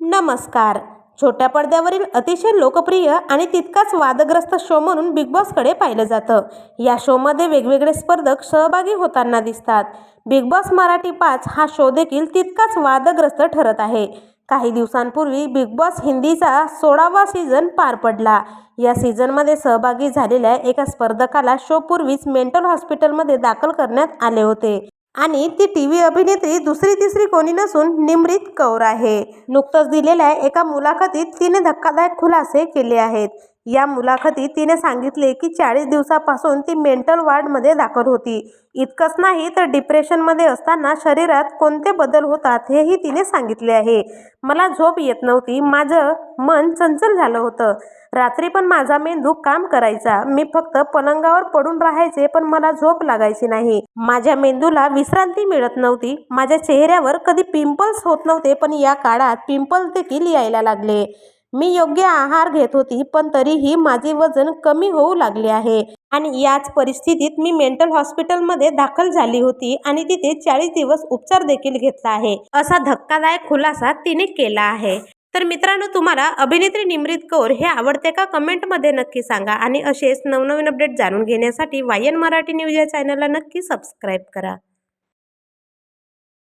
नमस्कार. छोट्या पडद्यावरील अतिशय लोकप्रिय आणि तितकाच वादग्रस्त शो म्हणून बिग बॉसकडे पाहिलं जातं. या शोमध्ये वेगवेगळे स्पर्धक सहभागी होताना दिसतात. बिग बॉस मराठी पाच हा शो देखील तितकाच वादग्रस्त ठरत आहे. काही दिवसांपूर्वी बिग बॉस हिंदीचा सोळावा सीझन पार पडला. या सीझनमध्ये सहभागी झालेल्या एका स्पर्धकाला शोपूर्वीच मेंटल हॉस्पिटलमध्ये दाखल करण्यात आले होते. आणि ती टी व्ही अभिनेत्री दुसरी तिसरी कोणी नसून निमरीत कौर आहे. नुकतंच दिलेल्या एका मुलाखतीत तिने धक्कादायक खुलासे केले आहेत. या मुलाखतीत तिने सांगितले की चाळीस दिवसापासून ती मेंटल वार्डमध्ये दाखल होती. इतकंच नाही तर डिप्रेशनमध्ये असताना शरीरात कोणते बदल होतात हेही तिने सांगितले आहे. मला झोप येत नव्हती. माझं मन चंचल झालं होतं. रात्री पण माझा मेंदू काम करायचा. मी फक्त पलंगावर पडून राहायचे पण मला झोप लागायची नाही. माझ्या मेंदूला विश्रांती मिळत नव्हती. माझ्या चेहऱ्यावर कधी पिंपल्स होत नव्हते पण या काळात पिंपल्स देखील यायला लागले. मी योग्य आहार घेत होती पण तरीही माझे वजन कमी होऊ लागले आहे. आणि याच परिस्थितीत मी मेंटल हॉस्पिटलमध्ये दाखल झाली होती आणि तिथे चाळीस दिवस उपचार देखील घेतला आहे. असा धक्कादायक खुलासा तिने केला आहे. तर मित्रांनो तुम्हाला अभिनेत्री निमरीत कौर हे आवडते का? कमेंटमध्ये नक्की सांगा आणि असेच नवनवीन अपडेट जाणून घेण्यासाठी वायन मराठी न्यूज या चॅनलला नक्की सबस्क्राईब करा.